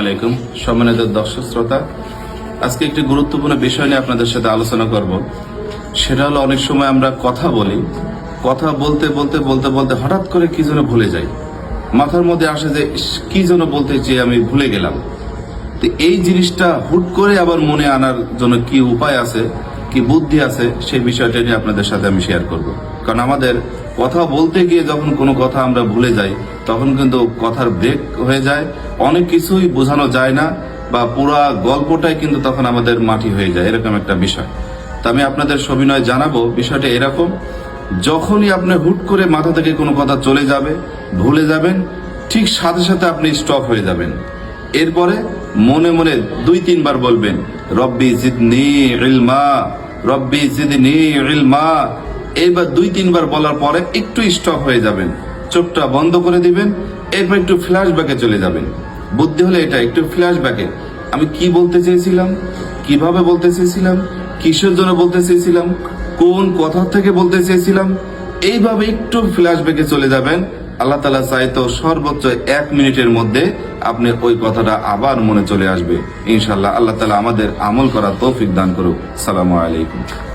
আলাইকুম সম্মানিত দর্শক শ্রোতা। আজকে একটি গুরুত্বপূর্ণ বিষয় নিয়ে আপনাদের সাথে আলোচনা করব। সেটা হলো অনেক সময় আমরা কথা বলি, কথা বলতে বলতে বলতে বলতে হঠাৎ করে কি যেন ভুলে যাই। মাথার মধ্যে আসে যে কি যেন বলতে চেয়ে আমি ভুলে গেলাম। তো এই জিনিসটা হুট করে আবার মনে আনার জন্য কি উপায় আছে, কি বুদ্ধি আছে, সেই বিষয়টা নিয়ে আপনাদের সাথে আমি শেয়ার করব। কারণ আমাদের কথা বলতে গিয়ে যখন কোনো কথা আমরা ভুলে যাই, তখন কিন্তু কথার ব্রেক হয়ে যায়। অনেক কিছুই বোঝানো যায় না বা পুরা গল্পটাই কিন্তু তখন আমাদের মাটি হয়ে যায়, এরকম একটা বিষয়। তো আমি আপনাদের সবিনয় জানাব, বিষয়টা এরকম। যখনই আপনি হুট করে মাথা থেকে কোনো কথা চলে যাবে, ভুলে যাবেন, ঠিক সাথে সাথে আপনি স্টপ হয়ে যাবেন। এরপরে মনে মনে দুই তিনবার বলবেন, রব্বি জিদনি ইলমা, রব্বি জিদনি ইলমা এইবার দুই, তিনবার বলার পরে একটু স্টপ হয়ে যাবেন। চোখটা বন্ধ করে দিবেন, এরপর একটু ফ্ল্যাশব্যাকে চলে যাবেন। বুদ্ধি হলে এটা একটু ফ্ল্যাশব্যাকে আমি কি বলতে চেয়েছিলাম? কীভাবে বলতে চেয়েছিলাম? কিসের জন্য বলতে চেয়েছিলাম? কোন কথা থেকে বলতে চেয়েছিলাম? এইভাবে একটু ফ্ল্যাশব্যাকে চলে যাবেন। আল্লাহ তালা চাইতো সর্বোচ্চ এক মিনিটের মধ্যে আপনি ওই কথাটা আবার মনে চলে আসবে। ইনশাল্লাহ আল্লাহ তালা আমাদের আমল করা তৌফিক দান করুক। সালামু আলাইকুম।